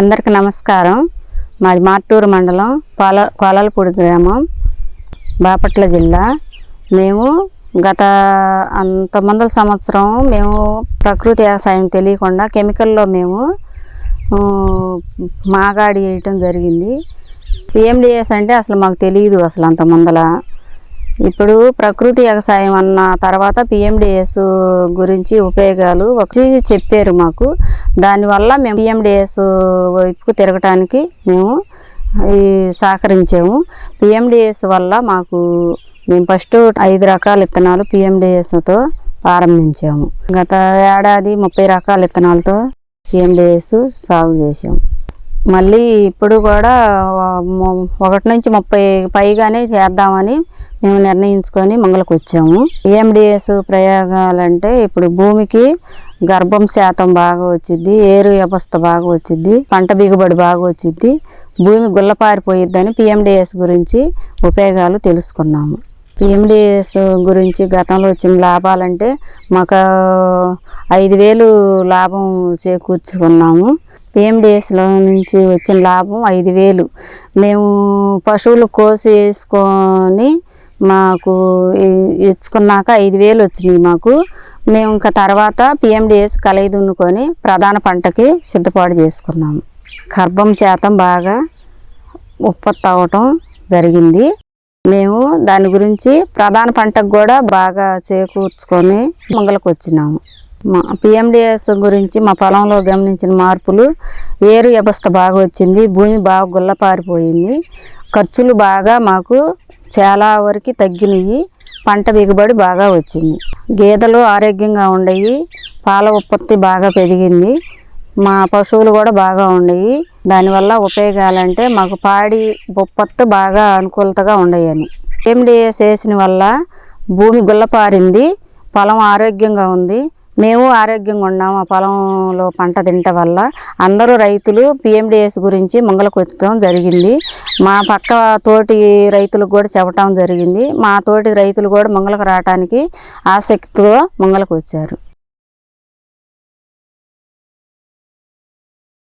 అందరికి నమస్కారం. మాది మార్టూరు మండలం కోల కోలాలపూడి గ్రామం బాపట్ల జిల్లా. మేము గత అంత ముందల సంవత్సరం మేము ప్రకృతి వ్యవసాయం తెలియకుండా కెమికల్లో మేము మాగాడి వేయటం జరిగింది. పిఎండిఎస్ అంటే అసలు మాకు తెలియదు అసలు అంత ముందల ఇప్పుడు ప్రకృతి వ్యవసాయం అన్న తర్వాత పిఎండిఎస్ గురించి ఉపయోగాలు వచ్చి చెప్పారు మాకు. దానివల్ల మేము పిఎండిఎస్ వైపుకు తిరగటానికి మేము ఈ సహకరించాము. పిఎండిఎస్ వల్ల మాకు మేము ఫస్ట్ ఐదు రకాల విత్తనాలు పిఎండిఎస్తో ప్రారంభించాము. గత ఏడాది ముప్పై రకాల విత్తనాలతో పిఎండిఎస్ సాగు చేసాము మళ్ళీ ఇప్పుడు కూడా ఒకటి నుంచి ముప్పై పైగానే చేద్దామని మేము నిర్ణయించుకొని మంగళకు వచ్చాము ఏఎండిఎస్ ప్రయోగాలంటే ఇప్పుడు భూమికి గర్భం శాతం బాగా వచ్చింది ఏరు వ్యవస్థ బాగా వచ్చింది పంట దిగుబడి బాగా వచ్చింది భూమి గుల్లపారిపోయిద్దని పిఎండిఎస్ గురించి ఉపయోగాలు తెలుసుకున్నాము. పిఎండిఎస్ గురించి గతంలో వచ్చిన లాభాలంటే మాకు ఐదు వేలు లాభం చేకూర్చుకున్నాము. పిఎండిఎస్లో నుంచి వచ్చిన లాభం ఐదు వేలు. మేము పశువులు కోసి వేసుకొని మాకు ఇచ్చుకున్నాక ఐదు వేలు వచ్చినాయి మాకు. మేము ఇంకా తర్వాత పిఎండిఎస్ కలయి దున్నుకొని ప్రధాన పంటకి సిద్ధపాటు చేసుకున్నాము. గర్భం శాతం బాగా ఉత్పత్తి అవ్వటం జరిగింది. మేము దాని గురించి ప్రధాన పంటకు కూడా బాగా చేకూర్చుకొని మంగళకు వచ్చినాము. మా పిఎండిఎస్ గురించి మా పొలంలో గమనించిన మార్పులు ఏరు వ్యవస్థ బాగా వచ్చింది భూమి బాగా గుల్లపారిపోయింది ఖర్చులు బాగా మాకు చాలా వరకు తగ్గినాయి. పంట దిగుబడి బాగా వచ్చింది. గేదెలు ఆరోగ్యంగా ఉండయి. పాల ఉత్పత్తి బాగా పెరిగింది. మా పశువులు కూడా బాగా ఉండేవి దానివల్ల ఉపయోగాలంటే మాకు పాడి ఉత్పత్తి బాగా అనుకూలతగా ఉండేయని. ఎండిఎస్ చేసిన వల్ల భూమి గుల్లపారింది. పొలం ఆరోగ్యంగా ఉంది. మేము ఆరోగ్యంగా ఉన్నాం. ఆ పొలంలో పంట తినటం వల్ల అందరూ రైతులు పిఎండిఎస్ గురించి మంగళకు జరిగింది. మా పక్క తోటి రైతులకు కూడా చెప్పటం జరిగింది. మా తోటి రైతులు కూడా మొంగలకు రావటానికి ఆసక్తితో మొంగలకు వచ్చారు